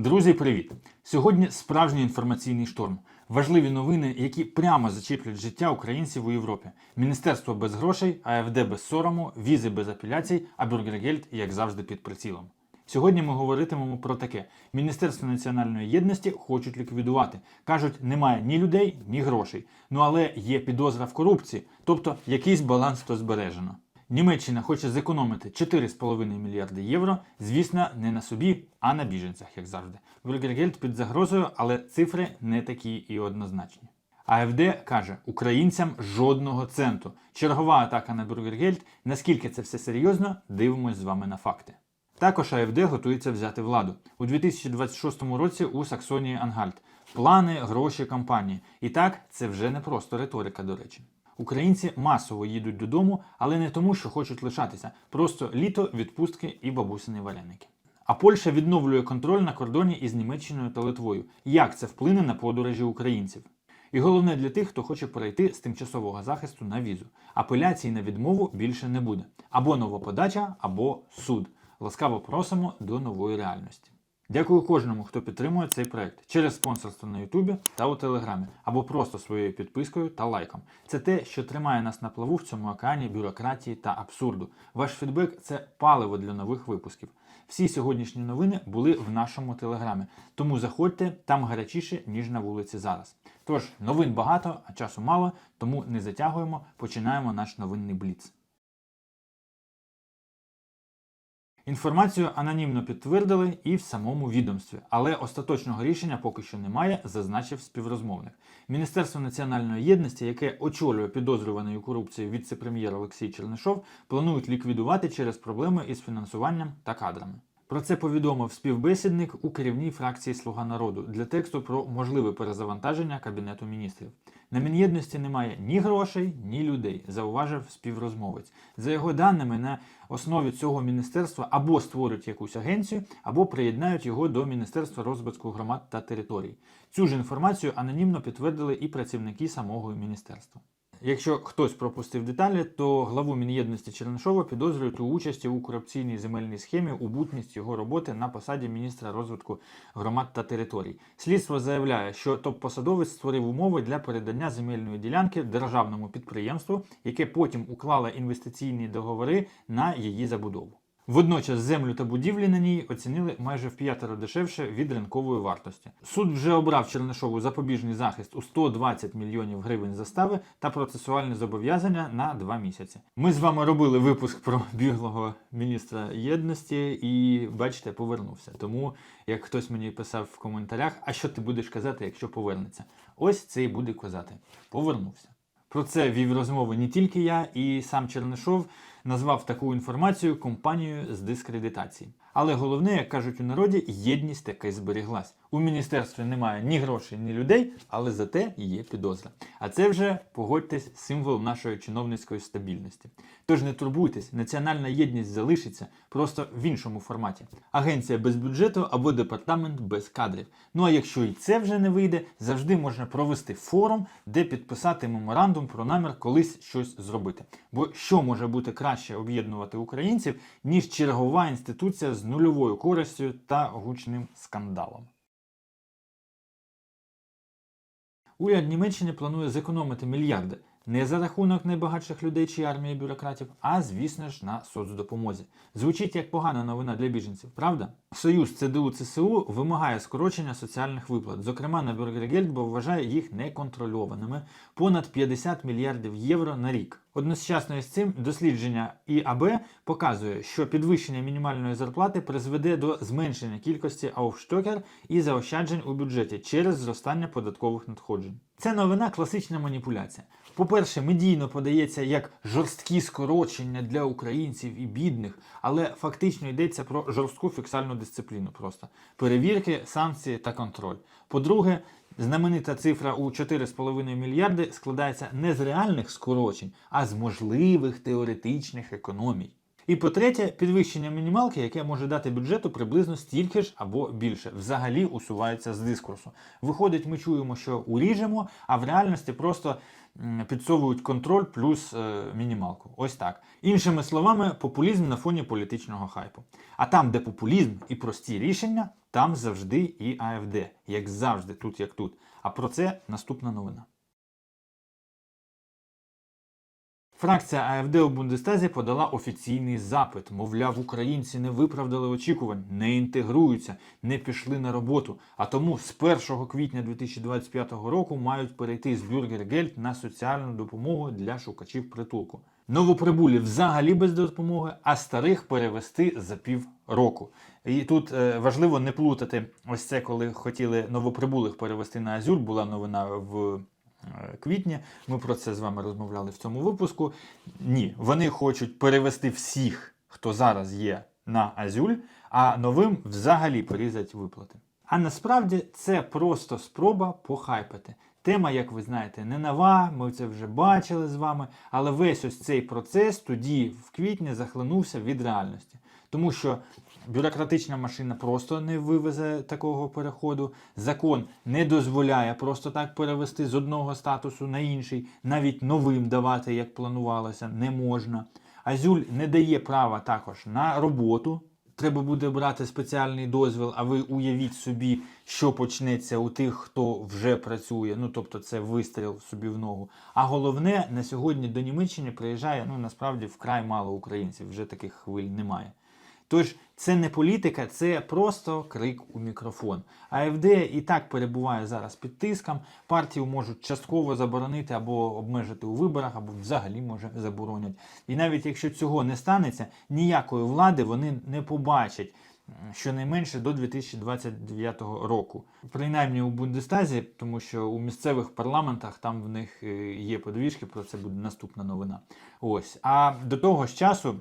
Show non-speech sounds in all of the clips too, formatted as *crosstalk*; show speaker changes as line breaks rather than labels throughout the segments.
Друзі, привіт! Сьогодні справжній інформаційний шторм. Важливі новини, які прямо зачіплять життя українців у Європі. Міністерство без грошей, АФД без сорому, візи без апеляцій, а Бюргергельд, як завжди, під прицілом. Сьогодні ми говоритимемо про таке: Міністерство національної єдності хочуть ліквідувати. кажуть, немає ні людей, ні грошей. Ну але є підозра в корупції, тобто якийсь баланс то збережено. Німеччина хоче зекономити 4,5 мільярди євро, звісно, не на собі, а на біженцях, як завжди. Бюргергельд під загрозою, але цифри не такі і однозначні. АФД каже, українцям жодного центу. Чергова атака на Бюргергельд. Наскільки це все серйозно, дивимось з вами на факти. Також АФД готується взяти владу у 2026 році у Саксонії Ангальт. Плани, гроші, кампанії. І так, це вже не просто риторика, до речі. Українці масово їдуть додому, але не тому, що хочуть лишатися, просто літо, відпустки і бабусини вареники. А Польща відновлює контроль на кордоні із Німеччиною та Литвою. Як це вплине на подорожі українців? І головне для тих, хто хоче перейти з тимчасового захисту на візу. Апеляції на відмову більше не буде. Або нова подача, або суд. Ласкаво просимо до нової реальності. Дякую кожному, хто підтримує цей проект через спонсорство на Ютубі та у Телеграмі, або просто своєю підпискою та лайком. Це те, що тримає нас на плаву в цьому океані бюрократії та абсурду. Ваш фідбек це паливо для нових випусків. Всі сьогоднішні новини були в нашому телеграмі, тому заходьте там гарячіше, ніж на вулиці зараз. Тож новин багато, а часу мало, тому не затягуємо. Починаємо наш новинний бліц. Інформацію анонімно підтвердили і в самому відомстві, але остаточного рішення поки що немає, зазначив співрозмовник. Міністерство національної єдності, яке очолює підозрюваний у корупції віце-прем'єр Олексій Чернишов, планують ліквідувати через проблеми із фінансуванням та кадрами. Про це повідомив співбесідник у керівній фракції Слуга народу для тексту про можливе перезавантаження кабінету міністрів. На Мін'єдності немає ні грошей, ні людей, зауважив співрозмовець. За його даними, на основі цього міністерства або створюють якусь агенцію, або приєднають його до Міністерства розвитку громад та територій. Цю ж інформацію анонімно підтвердили і працівники самого міністерства. Якщо хтось пропустив деталі, то главу Мін'єдності Чернишова підозрюють у участі у корупційній земельній схемі у бутність його роботи на посаді міністра розвитку громад та територій. Слідство заявляє, що топ-посадовець створив умови для передання земельної ділянки державному підприємству, яке потім уклало інвестиційні договори на її забудову. Водночас землю та будівлі на ній оцінили майже в п'ятеро дешевше від ринкової вартості. Суд вже обрав Чернишову запобіжний захист у 120 мільйонів гривень застави та процесуальне зобов'язання на два місяці. Ми з вами робили випуск про біглого міністра єдності і, бачите, повернувся. Тому як хтось мені писав в коментарях, а що ти будеш казати, якщо повернеться? Ось це і буде казати. Повернувся. Про це вів розмови не тільки я, і сам Чернишов назвав таку інформацію компанією з дискредитації. Але головне, як кажуть у народі, єдність таки зберіглась. У міністерстві немає ні грошей, ні людей, але зате є підозра. А це вже, погодьтесь, символ нашої чиновницької стабільності. Тож не турбуйтесь, національна єдність залишиться просто в іншому форматі. Агенція без бюджету або департамент без кадрів. Ну а якщо і це вже не вийде, завжди можна провести форум, де підписати меморандум про намір колись щось зробити. Бо що може бути краще об'єднувати українців, ніж чергова інституція з нульовою користю та гучним скандалом. Уряд Німеччини планує зекономити мільярди не за рахунок найбагатших людей чи армії бюрократів, а звісно ж на соцдопомозі. Звучить як погана новина для біженців, правда? Союз ЦДУ ЦСУ вимагає скорочення соціальних виплат. Зокрема, на Бюргергельд, бо вважає їх неконтрольованими понад 50 мільярдів євро на рік. Одночасно із цим дослідження ІАБ показує, що підвищення мінімальної зарплати призведе до зменшення кількості ауфштокер і заощаджень у бюджеті через зростання податкових надходжень. Це новина класична маніпуляція. По-перше, медійно подається як жорсткі скорочення для українців і бідних, але фактично йдеться про жорстку фіксальну дисципліну. Просто перевірки, санкції та контроль. По-друге, знаменита цифра у 4,5 мільярди складається не з реальних скорочень, а з можливих теоретичних економій. І по-третє, підвищення мінімалки, яке може дати бюджету приблизно стільки ж або більше, взагалі усувається з дискурсу. Виходить, ми чуємо, що уріжемо, а в реальності просто підсовують контроль плюс е, мінімалку. Ось так. Іншими словами, популізм на фоні політичного хайпу. А там, де популізм і прості рішення, Там завжди і АФД, як завжди, тут як тут. А про це наступна новина. Фракція АФД у Бундестазі подала офіційний запит. Мовляв, українці не виправдали очікувань, не інтегруються, не пішли на роботу. А тому з 1 квітня 2025 року мають перейти з Бюргергельд на соціальну допомогу для шукачів притулку. Новоприбулі взагалі без допомоги, а старих перевести за пів року. І тут е, важливо не плутати ось це, коли хотіли новоприбулих перевести на Азюр, була новина в е, квітні. Ми про це з вами розмовляли в цьому випуску. Ні, вони хочуть перевести всіх, хто зараз є на Азюль, а новим взагалі порізати виплати. А насправді це просто спроба похайпати. Тема, як ви знаєте, не нова, ми це вже бачили з вами, але весь ось цей процес тоді, в квітні, захлинувся від реальності. Тому що бюрократична машина просто не вивезе такого переходу. Закон не дозволяє просто так перевести з одного статусу на інший, навіть новим давати, як планувалося, не можна. Азюль не дає права також на роботу. Треба буде брати спеціальний дозвіл, а ви уявіть собі, що почнеться у тих, хто вже працює. Ну тобто це вистріл собі в ногу. А головне, на сьогодні до Німеччини приїжджає ну насправді вкрай мало українців, вже таких хвиль немає. Тож це не політика, це просто крик у мікрофон. АФД і так перебуває зараз під тиском. Партію можуть частково заборонити або обмежити у виборах, або взагалі може заборонять. І навіть якщо цього не станеться, ніякої влади вони не побачать. Щонайменше до 2029 року, принаймні у Бундестазі, тому що у місцевих парламентах там в них е, є подвіжки, про це буде наступна новина. Ось а до того ж часу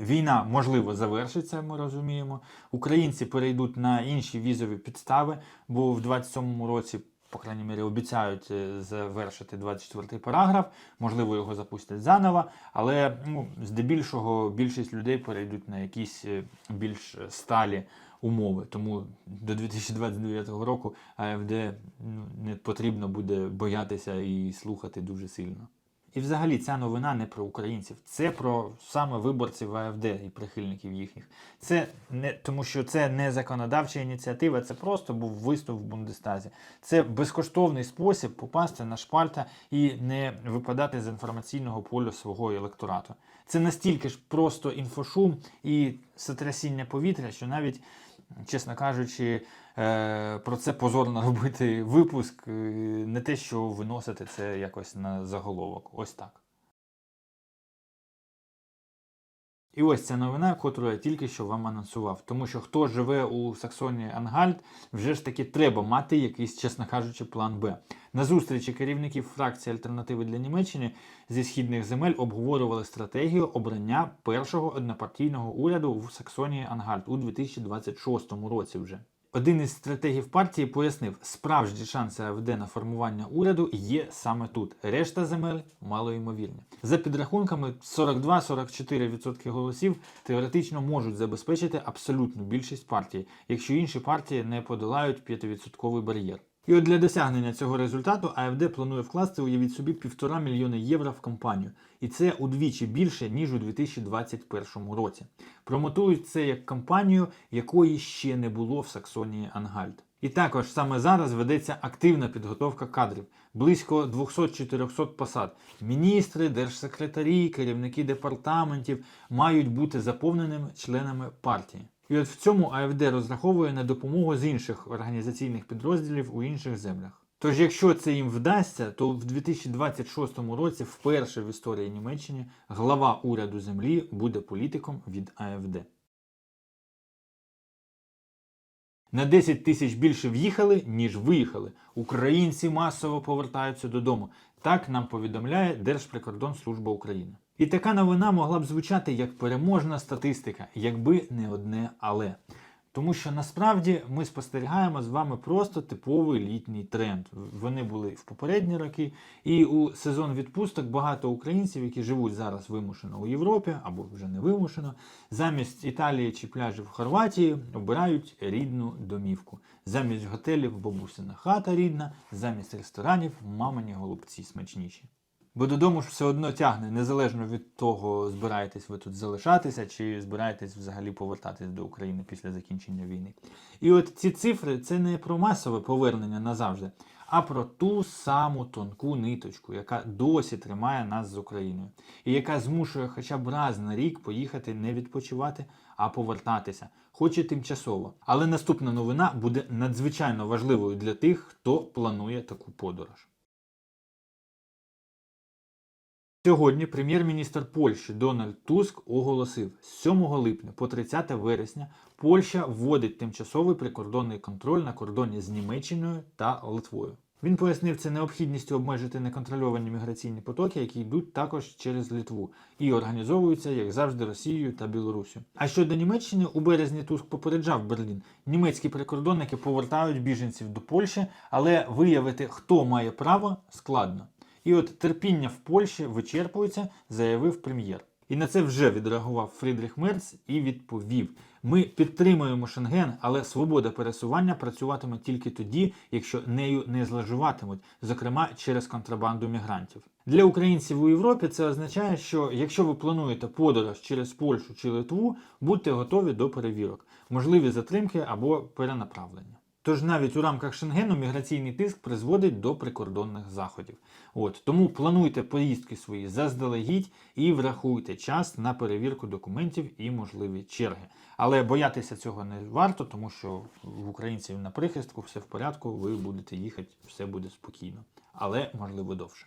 Війна можливо завершиться, ми розуміємо. Українці перейдуть на інші візові підстави, бо в 27-му році, по крайній мірі, обіцяють е, завершити 24-й параграф. Можливо, його запустять заново, але ну, здебільшого більшість людей перейдуть на якісь е, більш сталі умови. Тому до 2029 року АФД ну, не потрібно буде боятися і слухати дуже сильно. І взагалі ця новина не про українців, це про саме виборців АФД і прихильників їхніх. Це не тому, що це не законодавча ініціатива, це просто був виступ в Бундестазі. Це безкоштовний спосіб попасти на шпальта і не випадати з інформаційного поля свого електорату. Це настільки ж просто інфошум і сотрясіння повітря, що навіть, чесно кажучи, е, про це позорно *laughs* робити випуск, е, не те, що виносити це якось на заголовок. Ось так. І ось ця новина, котру я тільки що вам анонсував. Тому що хто живе у Саксонії Ангальд, вже ж таки треба мати якийсь, чесно кажучи, план Б. На зустрічі керівників фракції Альтернативи для Німеччини зі східних земель обговорювали стратегію обрання першого однопартійного уряду в Саксонії Ангальд у 2026 році вже. Один із стратегів партії пояснив, справжні шанси АФД на формування уряду є саме тут. Решта земель малоймовірні. За підрахунками, 42-44% голосів теоретично можуть забезпечити абсолютну більшість партії, якщо інші партії не подолають 5% бар'єр. І от для досягнення цього результату АФД планує вкласти, уявіть собі, півтора мільйони євро в кампанію. І це удвічі більше, ніж у 2021 році. Промотують це як кампанію, якої ще не було в Саксонії Ангальд. І також саме зараз ведеться активна підготовка кадрів. Близько 200-400 посад. Міністри, держсекретарі, керівники департаментів мають бути заповненими членами партії. І от в цьому АФД розраховує на допомогу з інших організаційних підрозділів у інших землях. Тож, якщо це їм вдасться, то в 2026 році вперше в історії Німеччини глава уряду землі буде політиком від АФД. На 10 тисяч більше в'їхали, ніж виїхали. Українці масово повертаються додому. Так нам повідомляє Держприкордонслужба України. І така новина могла б звучати як переможна статистика, якби не одне але. Тому що насправді ми спостерігаємо з вами просто типовий літній тренд. Вони були в попередні роки, і у сезон відпусток багато українців, які живуть зараз вимушено у Європі або вже не вимушено, замість Італії чи пляжів в Хорватії обирають рідну домівку. Замість готелів бабусина хата рідна, замість ресторанів мамині голубці смачніші. Бо додому ж все одно тягне, незалежно від того, збираєтесь ви тут залишатися, чи збираєтесь взагалі повертатись до України після закінчення війни. І от ці цифри це не про масове повернення назавжди, а про ту саму тонку ниточку, яка досі тримає нас з Україною, і яка змушує хоча б раз на рік поїхати не відпочивати, а повертатися, хоч і тимчасово. Але наступна новина буде надзвичайно важливою для тих, хто планує таку подорож. Сьогодні прем'єр-міністр Польщі Дональд Туск оголосив, з 7 липня по 30 вересня Польща вводить тимчасовий прикордонний контроль на кордоні з Німеччиною та Литвою. Він пояснив це необхідністю обмежити неконтрольовані міграційні потоки, які йдуть також через Литву і організовуються, як завжди, Росією та Білоруссю. А щодо Німеччини, у березні Туск попереджав Берлін. Німецькі прикордонники повертають біженців до Польщі, але виявити, хто має право, складно. І от терпіння в Польщі вичерпується, заявив прем'єр. І на це вже відреагував Фрідріх Мерц і відповів: ми підтримуємо Шенген, але свобода пересування працюватиме тільки тоді, якщо нею не зловживатимуть, зокрема через контрабанду мігрантів. Для українців у Європі це означає, що якщо ви плануєте подорож через Польщу чи Литву, будьте готові до перевірок, можливі затримки або перенаправлення. Тож навіть у рамках Шенгену міграційний тиск призводить до прикордонних заходів. От тому плануйте поїздки свої заздалегідь і врахуйте час на перевірку документів і можливі черги. Але боятися цього не варто, тому що в українців на прихистку все в порядку, ви будете їхати, все буде спокійно, але можливо довше.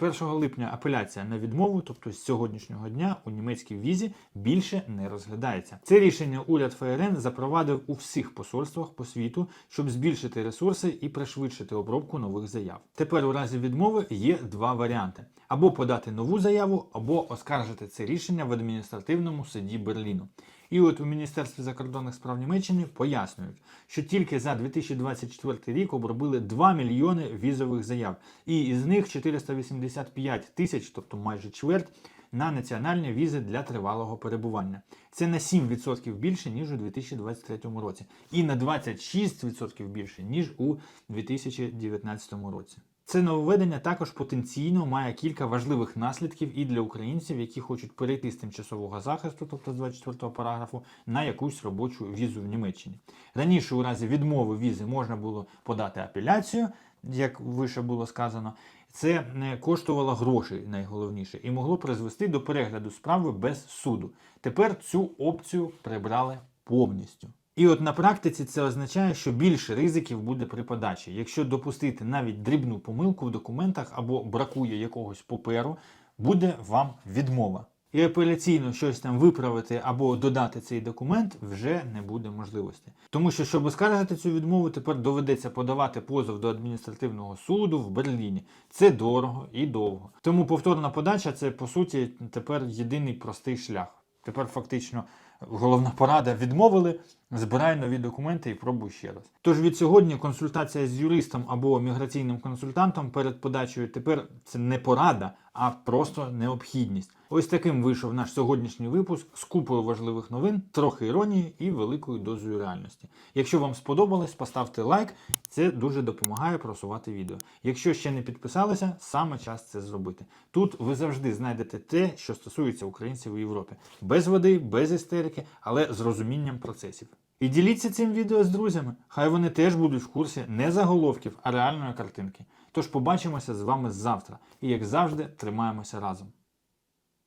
1 липня апеляція на відмову, тобто з сьогоднішнього дня у німецькій візі більше не розглядається. Це рішення уряд ФРН запровадив у всіх посольствах по світу, щоб збільшити ресурси і пришвидшити обробку нових заяв. Тепер у разі відмови є два варіанти: або подати нову заяву, або оскаржити це рішення в адміністративному суді Берліну. І от у Міністерстві закордонних справ Німеччини пояснюють, що тільки за 2024 рік обробили 2 мільйони візових заяв, і із них 485 тисяч, тобто майже чверть, на національні візи для тривалого перебування. Це на 7% більше, ніж у 2023 році, і на 26% більше, ніж у 2019 році. Це нововведення також потенційно має кілька важливих наслідків і для українців, які хочуть перейти з тимчасового захисту, тобто з 24 параграфу, на якусь робочу візу в Німеччині. Раніше, у разі відмови візи, можна було подати апеляцію, як вище було сказано. Це не коштувало грошей найголовніше і могло призвести до перегляду справи без суду. Тепер цю опцію прибрали повністю. І от на практиці це означає, що більше ризиків буде при подачі. Якщо допустити навіть дрібну помилку в документах або бракує якогось паперу, буде вам відмова. І апеляційно щось там виправити або додати цей документ вже не буде можливості. Тому що, щоб оскаржити цю відмову, тепер доведеться подавати позов до адміністративного суду в Берліні. Це дорого і довго. Тому повторна подача це по суті тепер єдиний простий шлях. Тепер фактично головна порада відмовили, збирай нові документи і пробуй ще раз. Тож від сьогодні консультація з юристом або міграційним консультантом перед подачею тепер це не порада, а просто необхідність. Ось таким вийшов наш сьогоднішній випуск з купою важливих новин, трохи іронії і великою дозою реальності. Якщо вам сподобалось, поставте лайк, це дуже допомагає просувати відео. Якщо ще не підписалися, саме час це зробити. Тут ви завжди знайдете те, що стосується українців у Європі. Без води, без істерики, але з розумінням процесів. І діліться цим відео з друзями. Хай вони теж будуть в курсі не заголовків, а реальної картинки. Тож побачимося з вами завтра. І як завжди, тримаємося разом.